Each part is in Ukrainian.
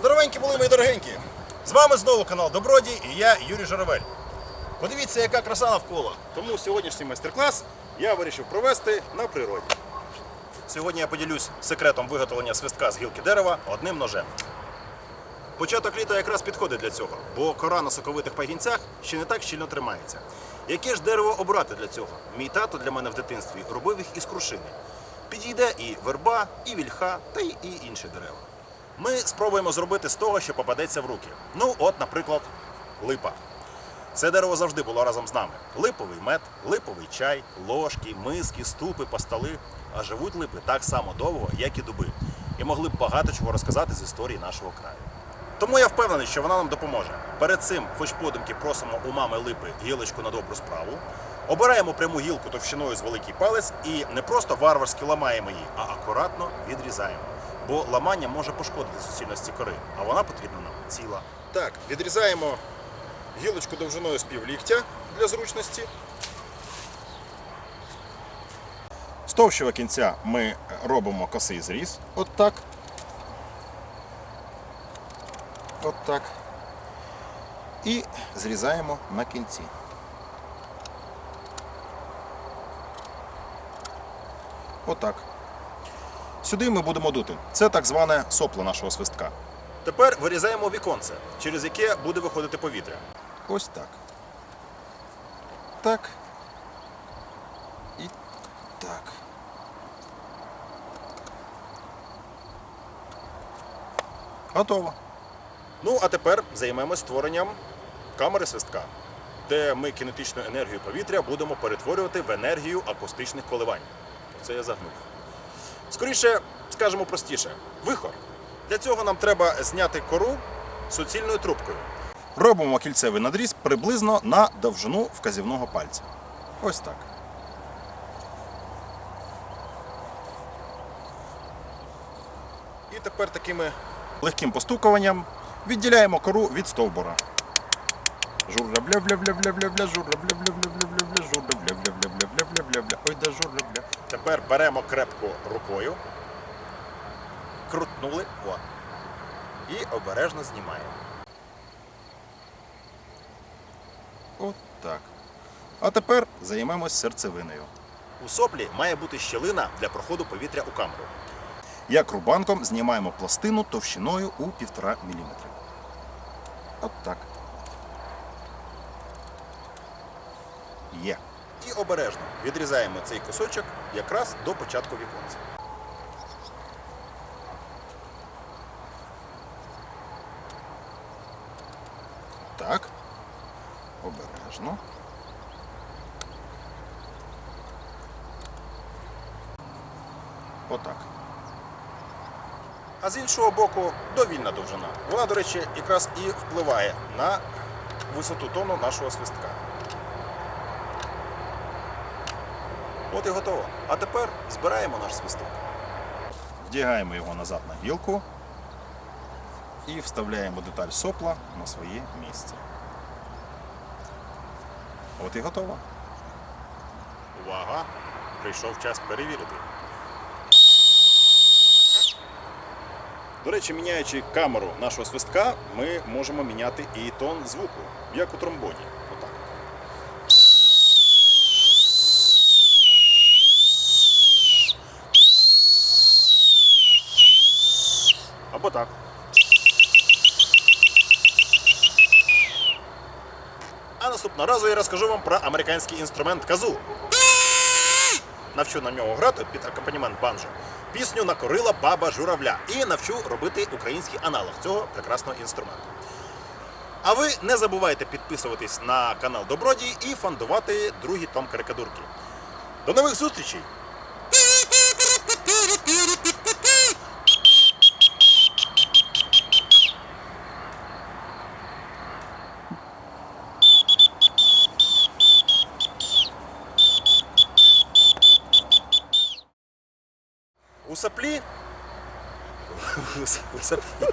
Здоровенькі були, мої дорогенькі! З вами знову канал Добродій і я Юрій Журавель. Подивіться, яка краса навколо. Тому сьогоднішній майстер-клас я вирішив провести на природі. Сьогодні я поділюсь секретом виготовлення свистка з гілки дерева одним ножем. Початок літа якраз підходить для цього, бо кора на соковитих пагінцях ще не так щільно тримається. Яке ж дерево обрати для цього? Мій тато для мене в дитинстві робив їх із крушини. Підійде і верба, і вільха, та й і інші дерева. Ми спробуємо зробити з того, що попадеться в руки. Ну, от, наприклад, липа. Це дерево завжди було разом з нами. Липовий мед, липовий чай, ложки, миски, ступи, постоли. А живуть липи так само довго, як і дуби, і могли б багато чого розказати з історії нашого краю. Тому я впевнений, що вона нам допоможе. Перед цим, хоч подумки, просимо у мами липи гілочку на добру справу. Обираємо пряму гілку товщиною з великий палець і не просто варварськи ламаємо її, а акуратно відрізаємо. Бо ламання може пошкодити суцільності кори, а вона потрібна нам ціла. Так, відрізаємо гілочку довжиною з півліктя для зручності. З товщого кінця ми робимо косий зріз. От так. От так. І зрізаємо на кінці. Отак. Сюди ми будемо дути. Це так зване сопло нашого свистка. Тепер вирізаємо віконце, через яке буде виходити повітря. Ось так. Так. І так. Готово. Ну, а тепер займемось створенням камери свистка, де ми кінетичну енергію повітря будемо перетворювати в енергію акустичних коливань. Це я загнув. Скоріше, скажемо простіше, вихор. Для цього нам треба зняти кору суцільною трубкою. Робимо кільцевий надріз приблизно на довжину вказівного пальця. Ось так. І тепер такими легким постукуванням відділяємо кору від стовбура. Журля бля бля бля бля бля бля журля бля бля бля бля бля бля журля бля бля бля бля бля бля бля бля ой да журля бля. Тепер беремо крепко рукою, крутнули, о, і обережно знімаємо. От так. А тепер займемось серцевиною. У соплі має бути щелина для проходу повітря у камеру. Як рубанком знімаємо пластину товщиною у 1,5 мм. От так. Є. І обережно відрізаємо цей кусочок якраз до початку віконця. Так. Обережно. Отак. А з іншого боку довільна довжина. Вона, до речі, якраз і впливає на висоту тону нашого свистка. От і готово. А тепер збираємо наш свисток. Вдягаємо його назад на гілку і вставляємо деталь сопла на своє місце. От і готово. Увага! Прийшов час перевірити. До речі, міняючи камеру нашого свистка, ми можемо міняти і тон звуку, як у тромбоні. Або так. А наступного разу я розкажу вам про американський інструмент казу. Навчу на нього грати під акомпанімент банджо. Пісню накорила баба журавля і навчу робити український аналог цього прекрасного інструменту. А ви не забувайте підписуватись на канал Добродій і фандувати другий том карикатурки. До нових зустрічей! У соплі. У соплі.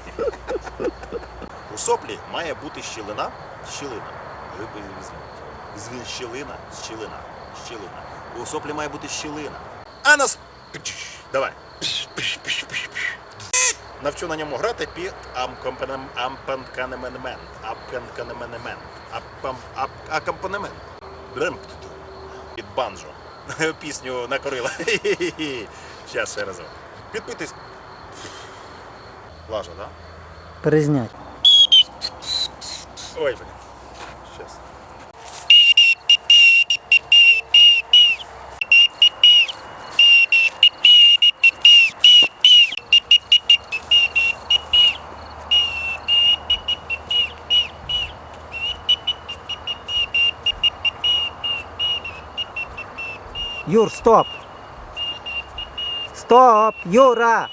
У соплі має бути щілина. Щілина. Ви візьміть. Щілина, щілина, щілина. У соплі має бути щілина. А нас. Давай. навчу на ньому грати під ампанканеменемент. Апканканеменемент. Акомпанемент. Під банджо. Пісню накорила. Зараз ще разок. Підпитись. Лажа, так? Да? Перезнять. Ой, блин. Сейчас. Юр, стоп! Stop! Yura!